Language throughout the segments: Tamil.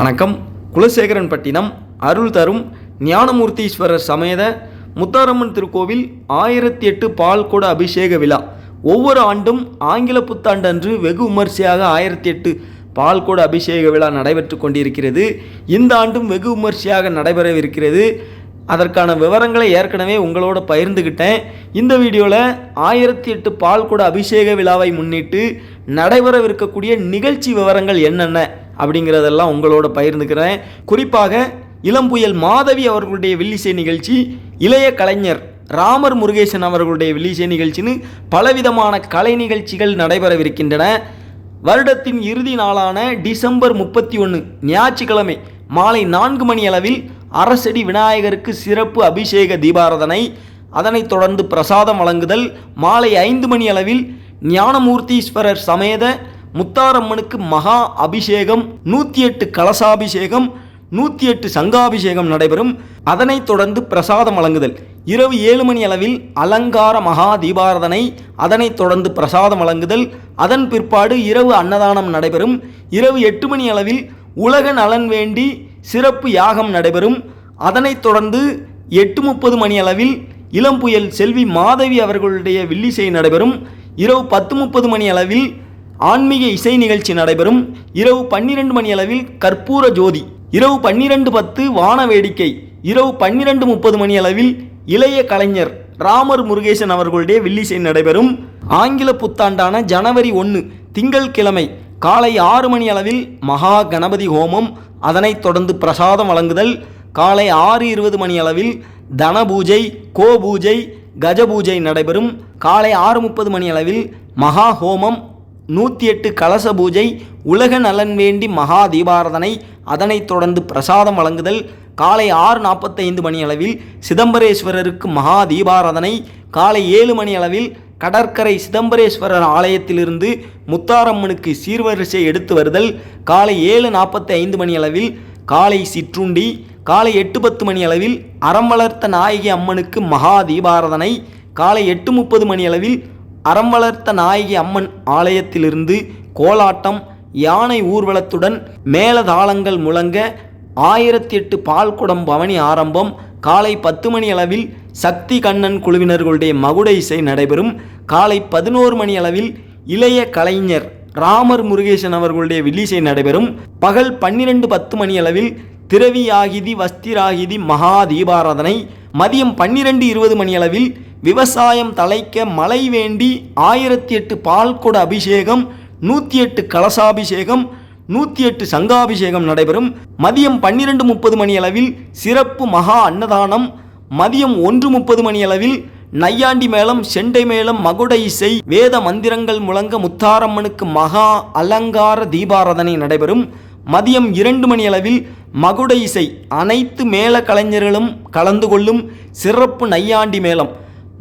வணக்கம். குலசேகரன் பட்டினம் அருள் தரும் ஞானமூர்த்தீஸ்வரர் சமேத முத்தாரம்மன் திருக்கோவில் ஆயிரத்தி எட்டு பால்குட அபிஷேக விழா. ஒவ்வொரு ஆண்டும் ஆங்கில புத்தாண்டன்று வெகு விமர்சையாக ஆயிரத்தி எட்டு பால்குட அபிஷேக விழா நடைபெற்று கொண்டிருக்கிறது. இந்த ஆண்டும் வெகு விமர்சையாக நடைபெறவிருக்கிறது. அதற்கான விவரங்களை ஏற்கனவே உங்களோட பகிர்ந்துக்கிட்டேன் இந்த வீடியோவில் ஆயிரத்தி எட்டு பால்குட அபிஷேக விழாவை முன்னிட்டு நடைபெறவிருக்கக்கூடிய நிகழ்ச்சி விவரங்கள் என்னென்ன? அப்படிங்கிறதெல்லாம் உங்களோட பகிர்ந்துக்கிறேன். குறிப்பாக இளம்புயல் மாதவி அவர்களுடைய வில்லிசை நிகழ்ச்சி இளைய கலைஞர் ராமர் முருகேசன் அவர்களுடைய வில்லிசை நிகழ்ச்சின்னு பலவிதமான கலை நிகழ்ச்சிகள் நடைபெறவிருக்கின்றன. வருடத்தின் இறுதி நாளான டிசம்பர் முப்பத்தி ஒன்று ஞாயிற்றுக்கிழமை மாலை நான்கு மணி அளவில் அரசடி விநாயகருக்கு சிறப்பு அபிஷேக தீபாரதனை. அதனைத் தொடர்ந்து பிரசாதம் வழங்குதல். மாலை ஐந்து மணி அளவில் ஞானமூர்த்தீஸ்வரர் சமேத முத்தாரம்மனுக்கு மகா அபிஷேகம் நூற்றி எட்டு கலசாபிஷேகம் நூற்றி எட்டு சங்காபிஷேகம் நடைபெறும். அதனைத் தொடர்ந்து பிரசாதம் வழங்குதல். இரவு ஏழு மணி அளவில் அலங்கார மகா தீபாரதனை அதனைத் தொடர்ந்து பிரசாதம் வழங்குதல். அதன் பிற்பாடு இரவு அன்னதானம் நடைபெறும். இரவு எட்டு மணி அளவில் உலக நலன் வேண்டி சிறப்பு யாகம் நடைபெறும். அதனைத் தொடர்ந்து எட்டு முப்பது மணி அளவில் இளம்புயல் செல்வி மாதவி அவர்களுடைய வில்லிசை நடைபெறும். இரவு பத்து முப்பது மணி அளவில் ஆன்மீக இசை நிகழ்ச்சி நடைபெறும் இரவு பன்னிரண்டு மணி அளவில் கற்பூர ஜோதி. இரவு பன்னிரண்டு பத்து வான வேடிக்கை. இரவு பன்னிரண்டு முப்பது மணி அளவில் இளைய கலைஞர் ராமர் முருகேசன் அவர்களுடைய வில்லிசை நடைபெறும். ஆங்கில புத்தாண்டான ஜனவரி ஒன்று திங்கள் கிழமை காலை ஆறு மணி அளவில் மகா கணபதி ஹோமம். அதனைத் தொடர்ந்து பிரசாதம் வழங்குதல். காலை ஆறு இருபது மணி அளவில் தன பூஜை கோ பூஜை கஜ பூஜை நடைபெறும். காலை ஆறு முப்பது மணி அளவில் மகா ஹோமம். நூற்றி எட்டு கலச பூஜை உலக நலன் வேண்டி மகா தீபாரதனை அதனைத் தொடர்ந்து பிரசாதம் வழங்குதல் காலை ஆறு நாற்பத்தைந்து மணி அளவில் சிதம்பரேஸ்வரருக்கு மகா தீபாரதனை காலை ஏழு மணி அளவில் கடற்கரை சிதம்பரேஸ்வரர் ஆலயத்திலிருந்து முத்தாரம்மனுக்கு சீர்வரிசை எடுத்து வருதல் காலை ஏழு நாற்பத்தி ஐந்து மணி அளவில் காலை சிற்றுண்டி காலை எட்டு பத்து மணி அளவில் அறம் வளர்த்த நாயகி அம்மனுக்கு மகா தீபாரதனை காலை எட்டு முப்பது மணி அளவில் அறம் வளர்த்த நாயகி அம்மன் ஆலயத்திலிருந்து கோலாட்டம் யானை ஊர்வலத்துடன் மேலதாளங்கள் முழங்க ஆயிரத்தி எட்டு பால்குடம் பவனி ஆரம்பம். காலை பத்து மணி அளவில் சக்தி கண்ணன் குழுவினர்களுடைய மகுட இசை நடைபெறும். காலை பதினோரு மணி அளவில் இளைய கலைஞர் ராமர் முருகேசன் அவர்களுடைய வில்லிசை நடைபெறும். பகல் பன்னிரண்டு பத்து மணி அளவில் திரவியாகிதி வஸ்திராகிதி மகா தீபாராதனை மதியம் பன்னிரெண்டு இருபது மணியளவில் விவசாயம் தலைக்க மழை வேண்டி ஆயிரத்தி எட்டு பால்குட அபிஷேகம் நூற்றி எட்டு கலசாபிஷேகம் நூற்றி எட்டு சங்காபிஷேகம் நடைபெறும். மதியம் பன்னிரெண்டு முப்பது மணி அளவில் சிறப்பு மகா அன்னதானம் மதியம் ஒன்று முப்பது மணி அளவில் நையாண்டி மேளம் செண்டை மேளம் மகுட இசை வேத மந்திரங்கள் முழங்க முத்தாரம்மனுக்கு மகா அலங்கார தீபாராதனை நடைபெறும். மதியம் இரண்டு மணி அளவில் மகுட இசை அனைத்து மேள கலைஞர்களும் கலந்து கொள்ளும் சிறப்பு நையாண்டி மேளம்.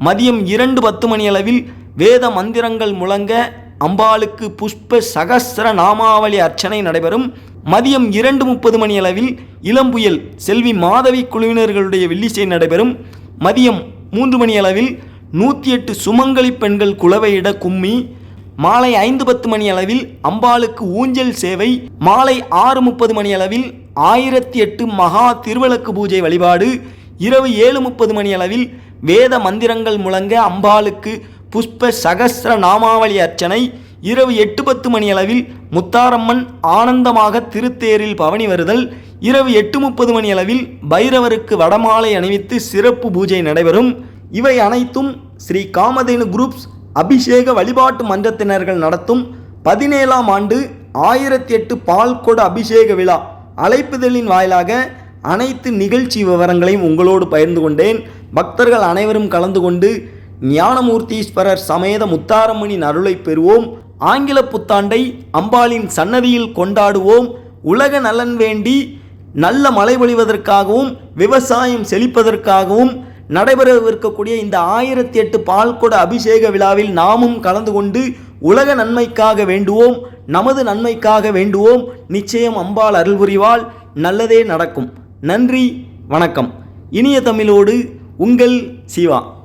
மதியம் இரண்டு பத்து மணி அளவில் வேத மந்திரங்கள் முழங்க அம்பாளுக்கு புஷ்ப சகஸ்ர நாமாவளி அர்ச்சனை நடைபெறும். மதியம் இரண்டு முப்பது மணி அளவில் இளம்புயல் செல்வி மாதவி குழுவினர்களுடைய வில்லிசை நடைபெறும். மதியம் மூன்று மணி அளவில் நூற்றி எட்டு சுமங்கலி பெண்கள் குலவையிட கும்மி மாலை ஐந்து பத்து மணி அளவில் அம்பாளுக்கு ஊஞ்சல் சேவை மாலை ஆறு முப்பது மணி அளவில் ஆயிரத்தி எட்டு மகா திருவிளக்கு பூஜை வழிபாடு இரவு ஏழு முப்பது மணி அளவில் வேத மந்திரங்கள் முழங்க அம்பாளுக்கு புஷ்ப சகஸ்ர நாமாவளி அர்ச்சனை இரவு எட்டு பத்து மணி அளவில் முத்தாரம்மன் ஆனந்தமாக திருத்தேரில் பவனி வருதல் இரவு எட்டு முப்பது மணி அளவில் பைரவருக்கு வடமாலை அணிவித்து சிறப்பு பூஜை நடைபெறும். இவை அனைத்தும் ஸ்ரீ காமதேனு குரூப்ஸ் அபிஷேக வழிபாட்டு மன்றத்தினர்கள் நடத்தும் பதினேழாம் ஆண்டு ஆயிரத்தி எட்டு பால்கொட அபிஷேக விழா. அழைப்புதலின் வாயிலாக அனைத்து நிகழ்ச்சி விவரங்களையும் உங்களோடு பகிர்ந்து கொண்டேன். பக்தர்கள் அனைவரும் கலந்து கொண்டு ஞானமூர்த்தீஸ்வரர் சமேத முத்தாரம்மனின் அருளை பெறுவோம். ஆங்கில புத்தாண்டை அம்பாளின் சன்னதியில் கொண்டாடுவோம். உலக நலன் வேண்டி நல்ல மழை பொழிவதற்காகவும் விவசாயம் செழிப்பதற்காகவும் நடைபெறவிருக்கக்கூடிய இந்த ஆயிரத்தி எட்டு பால்கொட அபிஷேக விழாவில் நாமும் கலந்து கொண்டு உலக நன்மைக்காக வேண்டுவோம் நமது நன்மைக்காக வேண்டுவோம். நிச்சயம் அம்பாள் அருள்புரிவாள். நல்லதே நடக்கும். நன்றி வணக்கம். இனிய தமிழோடு உங்கள் சிவா.